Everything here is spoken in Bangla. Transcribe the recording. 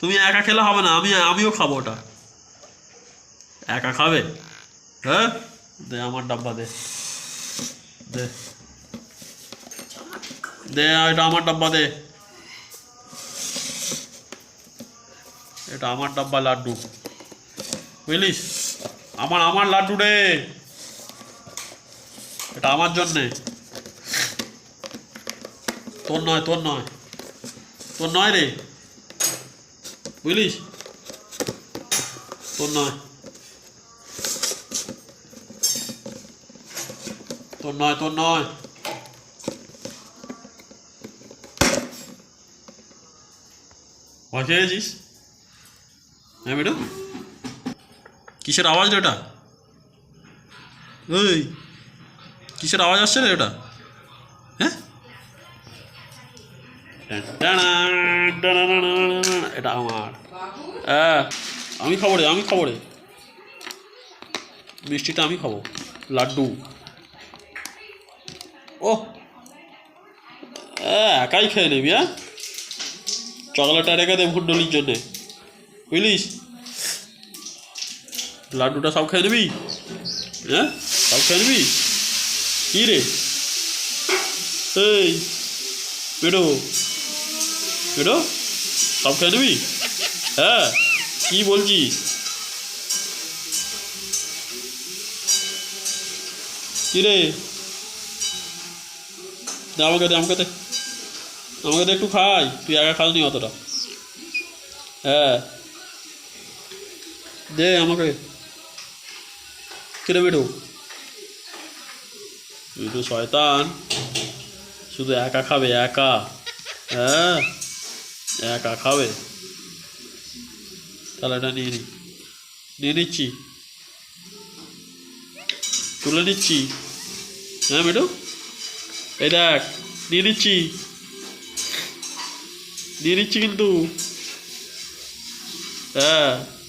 তুমি একা খেলে হবে না, আমি আমিও খাব ওটা। একা খাবে? হ্যাঁ? দে আমার ডাব্বা দে। দে। দে, এটা আমার ডাব্বা দে। এটা আমার ডাব্বা লাড্ডু। বুঝলিস? আমার আমার লাড্ডু রে এটা আমার জন্যে। তোর নয় তোর নয়। তোর নয় রে। বুঝলিস তোর নয় তোর নয় তোর নয় ভয় খেয়ে গেছিস হ্যাঁ ম্যাডাম কিসের আওয়াজ রে ওটা ওই কিসের আওয়াজ আসছে রে ওটা হ্যাঁ এটা আমার। হ্যাঁ আমি খাব রে, আমি খাব রে। মিষ্টিটা আমি খাব, লাড্ডু। ও হ্যাঁ একাই খেয়ে নিবি হ্যাঁ? চকলেটটা রেখে দে ভুন্ডলির জন্যে। বুঝলিস? লাড্ডুটা সব খেয়ে নিবি? হ্যাঁ সব খেয়ে নিবি? কী রে? এই বেরো বেরো সব খেয়ে নিবি? হ্যাঁ কি বলছিস কি রে দে আমাকে দে আমাকে দে। আমাকে দে একটু খাই, তুই একা খাসনি অতটা। হ্যাঁ। দে আমাকে। কিরে বেটু? তুই তো শয়তান। শুধু একা খাবে, একা। হ্যাঁ। একা খাবে? এটা নিয়ে নিই নিয়ে নিচ্ছি। তুলে নিচ্ছি। হ্যাঁ মেডু এই দেখ, নিয়ে নিচ্ছি। নিয়ে নিচ্ছি কিন্তু। হ্যাঁ।